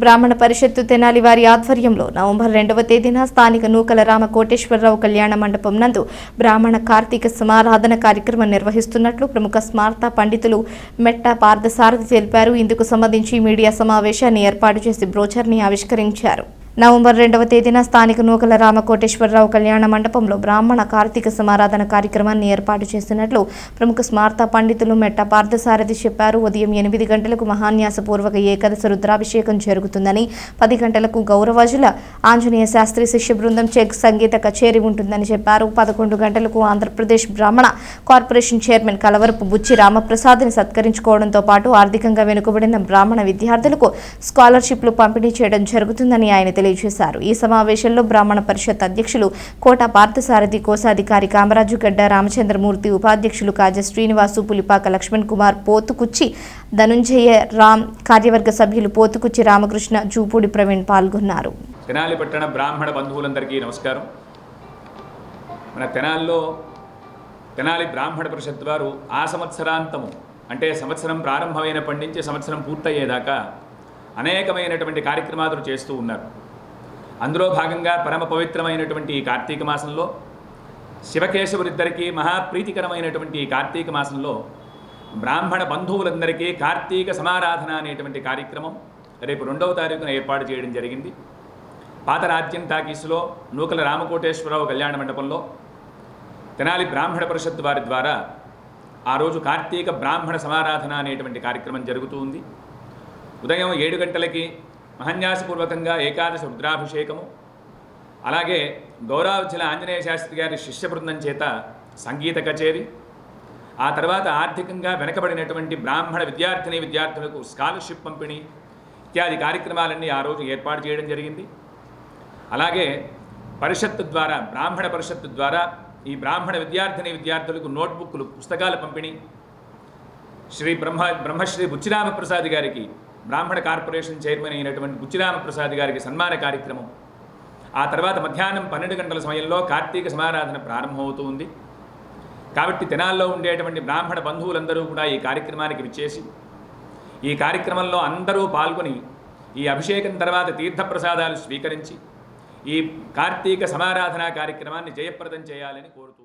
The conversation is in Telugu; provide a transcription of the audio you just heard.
బ్రాహ్మణ పరిషత్తు తెనాలి వారి ఆధ్వర్యంలో నవంబర్ రెండవ తేదీన స్థానిక నూకల రామ కోటేశ్వరరావు కళ్యాణ మండపం నందు బ్రాహ్మణ కార్తీక సమారాధన కార్యక్రమం నిర్వహిస్తున్నట్లు ప్రముఖ స్మార్త పండితులు మెట్ట పార్థసారథి తెలిపారు. ఇందుకు సంబంధించి మీడియా సమావేశాన్ని ఏర్పాటు చేసి బ్రోచర్ని ఆవిష్కరించారు. నవంబర్ రెండవ తేదీన స్థానిక నూకల రామకోటేశ్వరరావు కళ్యాణ మండపంలో బ్రాహ్మణ కార్తీక సమారాధన కార్యక్రమాన్ని ఏర్పాటు చేసినట్లు ప్రముఖ స్మార్త పండితులు మెట్ట పార్థసారథి చెప్పారు. ఉదయం ఎనిమిది గంటలకు మహాన్యాసపూర్వక ఏకాదశ రుద్రాభిషేకం జరుగుతుందని పది గంటలకు గౌరవజుల ఆంజనేయ శాస్త్రి శిష్య బృందం చెక్ సంగీత కచేరీ ఉంటుందని చెప్పారు. పదకొండు గంటలకు ఆంధ్రప్రదేశ్ బ్రాహ్మణ కార్పొరేషన్ చైర్మన్ కలవరపు బుచ్చి రామప్రసాద్ని సత్కరించుకోవడంతో పాటు ఆర్థికంగా వెనుకబడిన బ్రాహ్మణ విద్యార్థులకు స్కాలర్షిప్లు పంపిణీ చేయడం జరుగుతుందని ఆయన తెలియజేశారు. ఈ సమావేశంలో బ్రాహ్మణ పరిషత్ అధ్యక్షులు కోట పార్థసారథి కోశాధికారి కామరాజు గడ్డ రామచంద్రమూర్తి ఉపాధ్యక్షులు కాజ శ్రీనివాసు పులిపాక లక్ష్మణ్ కుమార్ పోతుకుచ్చి ధనుంజయ రామ్ కార్యవర్గ సభ్యులు పోతుకుచ్చి రామకృష్ణ జూపూడి ప్రవీణ్ పాల్గొన్నారు. తెనాలి పట్టణ బ్రాహ్మణ బంధువులందరికీ నమస్కారం. మన తెనాల్లో తెనాలి బ్రాహ్మణ పరిషత్ వారు ఆ సంవత్సరాంతము అంటే సంవత్సరం ప్రారంభమైనప్పటి నుంచి సంవత్సరం పూర్తయ్యేదాకా అనేకమైనటువంటి కార్యక్రమాలు చేస్తూ ఉన్నారు. అందులో భాగంగా పరమ పవిత్రమైనటువంటి ఈ కార్తీక మాసంలో శివకేశవులిద్దరికీ మహాప్రీతికరమైనటువంటి ఈ కార్తీక మాసంలో బ్రాహ్మణ బంధువులందరికీ కార్తీక సమారాధన అనేటువంటి కార్యక్రమం రేపు రెండవ తారీఖున ఏర్పాటు చేయడం జరిగింది. పాత రాజ్యం టాకీస్లో నూకల రామకోటేశ్వరరావు కళ్యాణ మండపంలో తెనాలి బ్రాహ్మణ పరిషత్ వారి ద్వారా ఆ రోజు కార్తీక బ్రాహ్మణ సమారాధన అనేటువంటి కార్యక్రమం జరుగుతూ ఉంది. ఉదయం ఏడు గంటలకి మహన్యాసపూర్వకంగా ఏకాదశ రుద్రాభిషేకము. అలాగే గౌరవచల ఆంజనేయ శాస్త్రి గారి శిష్య బృందం చేత సంగీత కచేరీ. ఆ తర్వాత ఆర్థికంగా వెనకబడినటువంటి బ్రాహ్మణ విద్యార్థిని విద్యార్థులకు స్కాలర్షిప్ పంపిణీ ఇత్యాది కార్యక్రమాలన్నీ ఆ రోజు ఏర్పాటు చేయడం జరిగింది. అలాగే పరిషత్తు ద్వారా బ్రాహ్మణ పరిషత్తు ద్వారా ఈ బ్రాహ్మణ విద్యార్థిని విద్యార్థులకు నోట్బుక్లు పుస్తకాల పంపిణీ. శ్రీ బ్రహ్మ బ్రహ్మశ్రీ బుచ్చిరామప్రసాద్ గారికి బ్రాహ్మణ కార్పొరేషన్ చైర్మన్ అయినటువంటి బుచ్చిరామప్రసాద్ గారికి సన్మాన కార్యక్రమం. ఆ తర్వాత మధ్యాహ్నం పన్నెండు గంటల సమయంలో కార్తీక సమారాధన ప్రారంభమవుతూ ఉంది కాబట్టి తెనాల్లో ఉండేటువంటి బ్రాహ్మణ బంధువులందరూ కూడా ఈ కార్యక్రమానికి విచ్చేసి ఈ కార్యక్రమంలో అందరూ పాల్గొని ఈ అభిషేకం తర్వాత తీర్థప్రసాదాలు స్వీకరించి ఈ కార్తీక సమారాధన కార్యక్రమాన్ని జయప్రదం చేయాలని కోరుతూ